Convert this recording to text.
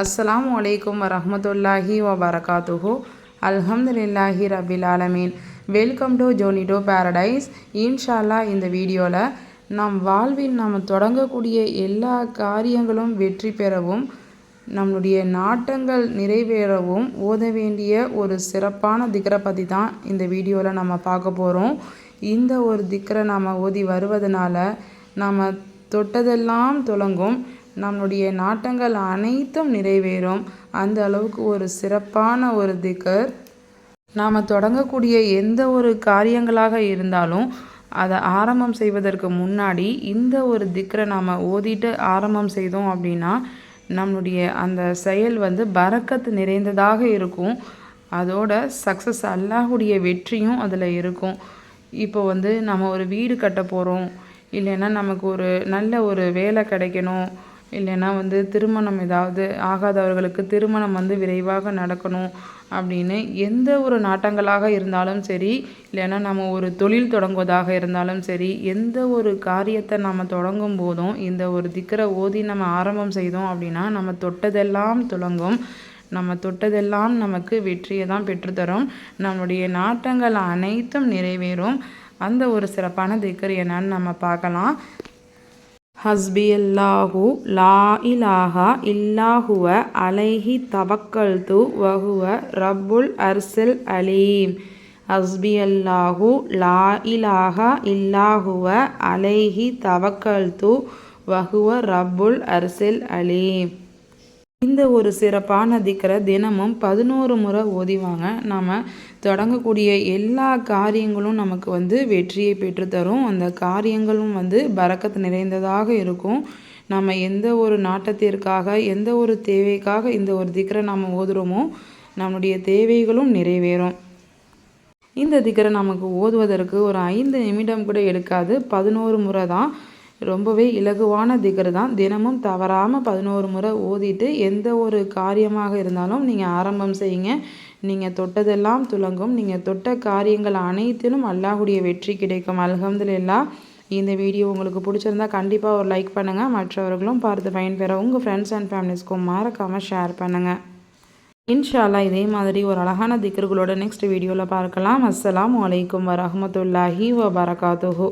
அஸ்லாம் வலைக்கம் வரமத்துல்லாஹி வபரகாத்துஹு. அல்ஹம்துலில்லாஹி ரபில் ஆலமீன். வெல்கம் டு ஜோனிடோ பேரடைஸ் இன்ஷால்லா இந்த வீடியோவில் நம் வாழ்வில் நாம் தொடங்கக்கூடிய எல்லா காரியங்களும் வெற்றி பெறவும் நம்முடைய நாட்டங்கள் நிறைவேறவும் ஓத வேண்டிய ஒரு சிறப்பான திக்கரை பற்றி தான் இந்த வீடியோவில் நம்ம பார்க்க போகிறோம் இந்த ஒரு திக்கரை நாம் ஓதி வருவதனால நாம் தொட்டதெல்லாம் துலங்கும் நம்முடைய நாட்டங்கள் அனைத்தும் நிறைவேறும். அந்த அளவுக்கு ஒரு சிறப்பான ஒரு திக்கர் நாம் தொடங்கக்கூடிய எந்த ஒரு காரியங்களாக இருந்தாலும் அதை ஆரம்பம் செய்வதற்கு முன்னாடி இந்த ஒரு திக்கரை நாம் ஓதிட்டு ஆரம்பம் செய்தோம் அப்படின்னா நம்மளுடைய அந்த செயல் வந்து பறக்கத்து நிறைந்ததாக இருக்கும். அதோட சக்ஸஸ் அல்லாஹுடைய வெற்றியும் அதில் இருக்கும். இப்போ வந்து நம்ம ஒரு வீடு கட்ட போகிறோம் இல்லைன்னா நமக்கு ஒரு நல்ல ஒரு வேலை கிடைக்கணும். இல்லைன்னா வந்து திருமணம் ஏதாவது ஆகாதவர்களுக்கு திருமணம் வந்து விரைவாக நடக்கணும் அப்படின்னு எந்த ஒரு நாட்டங்களாக இருந்தாலும் சரி இல்லைன்னா நம்ம ஒரு தொழில் தொடங்குவதாக இருந்தாலும் சரி எந்த ஒரு காரியத்தை நம்ம தொடங்கும் போதும் இந்த ஒரு திக்கரை ஓதி நம்ம ஆரம்பம் செய்தோம் அப்படின்னா நம்ம தொட்டதெல்லாம் துளங்கும். நம்ம தொட்டதெல்லாம் நமக்கு வெற்றியை தான் பெற்றுத்தரும். நம்முடைய நாட்டங்கள் அனைத்தும் நிறைவேறும். அந்த ஒரு சிறப்பான திக்கர் என்னன்னு நம்ம பார்க்கலாம். ஹஸ்பியல்லாஹு லா இலாஹா இல்லாஹுவ அலைஹி தவக்கல்து வஹுவ ரப்புல் அர்சல் அலீம். ஹஸ்பியல்லாஹு லா இலாஹா இல்லாஹுவ அலைஹி தவக்கல்து வஹுவ ரப்புல் அர்சல் அலீம். இந்த ஒரு சிறப்பான திக்கரை தினமும் பதினோரு முறை ஓதிவாங்க நாம் தொடங்கக்கூடிய எல்லா காரியங்களும் நமக்கு வந்து வெற்றியை பெற்றுத்தரும் அந்த காரியங்களும் வந்து பறக்கத்து நிறைந்ததாக இருக்கும். நம்ம எந்த ஒரு நாட்டத்திற்காக எந்த ஒரு தேவைக்காக இந்த ஒரு திக்கரை நாம் ஓதுகிறோமோ நம்முடைய தேவைகளும் நிறைவேறும். இந்த திக்கரை நமக்கு ஓதுவதற்கு ஒரு ஐந்து நிமிடம் கூட எடுக்காது. பதினோரு முறை தான் ரொம்பவே இலகுவான திகர் தான். தினமும் தவறாமல் பதினோரு முறை ஓதிட்டு எந்த ஒரு காரியமாக இருந்தாலும் நீங்கள் ஆரம்பம் செய்யுங்க. நீங்கள் தொட்டதெல்லாம் துலங்கும். நீங்கள் தொட்ட காரியங்கள் அனைத்திலும் அல்லாஹுடைய வெற்றி கிடைக்கும். அலகம்துல்லா இந்த வீடியோ உங்களுக்கு பிடிச்சிருந்தா கண்டிப்பாக ஒரு லைக் பண்ணுங்கள் மற்றவர்களும் பார்த்து பயன்பெற உங்கள் ஃப்ரெண்ட்ஸ் அண்ட் ஃபேமிலிஸ்க்கும் மறக்காமல் ஷேர் பண்ணுங்கள் இன்ஷால்லா இதே மாதிரி ஒரு அழகான திக்கர்களோட நெக்ஸ்ட் வீடியோவில் பார்க்கலாம். அஸ்லாம் வலைக்கம் வரமத்துல்லாஹி வபரகாத்துஹூ.